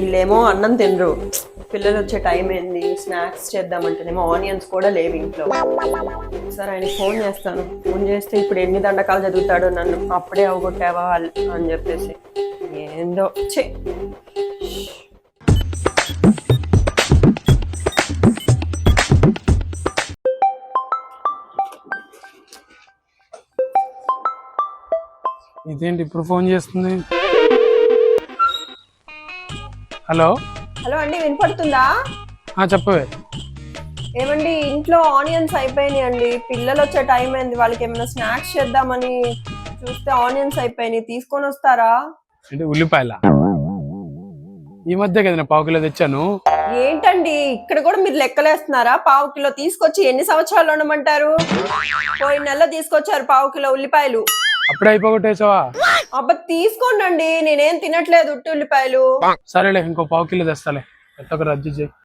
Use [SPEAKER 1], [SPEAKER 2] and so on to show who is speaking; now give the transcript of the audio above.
[SPEAKER 1] వీళ్ళేమో అన్నం తినరు. పిల్లలు వచ్చే టైం ఏంది? స్నాక్స్ చేద్దామంటేనేమో ఆనియన్స్ కూడా లేవు ఇంట్లో. సార్ ఆయన ఫోన్ చేస్తాను. ఫోన్ చేస్తే ఇప్పుడు ఎన్ని దండకాలు చదువుతాడో నన్ను అప్పుడే అవగొట్టావా అని చెప్పేసి. ఏందో. చే
[SPEAKER 2] ఇదేంటి ఇప్పుడు ఫోన్ చేస్తుంది? హలో?
[SPEAKER 1] హలో అండి వినపడుతుందా?
[SPEAKER 2] ఆ, చెప్పవే
[SPEAKER 1] ఏమండి ఇంట్లో ఆనియన్స్ అయిపోయినాయి అండి. పిల్లలు వచ్చే టైం అయింది వాళ్ళకి ఏమైనా స్నాక్స్ చేద్దామని చూస్తే ఆనియన్స్ అయిపోయినాయి. తీసుకొని వస్తారా?
[SPEAKER 2] అంటే ఉల్లిపాయల? ఈ మధ్య కదా పావు కిలో తెచ్చాను.
[SPEAKER 1] ఏంటండి ఇక్కడ కూడా మీరు లెక్కలేస్తున్నారా? పావు కిలో తీసుకొచ్చి ఎన్ని సంవత్సరాలు ఉండమంటారు? పోయిన నెల తీసుకొచ్చారు పావు కిలో ఉల్లిపాయలు.
[SPEAKER 2] అప్పుడే అయిపోగొట్టేసావా?
[SPEAKER 1] అబ్బా తీసుకోండి నేనేం తినట్లేదు ఉట్టి ఉల్లిపాయలు
[SPEAKER 2] సరేలే ఇంకో పావు కిలో తెస్తాలే. ఎంత రద్దు చేయి.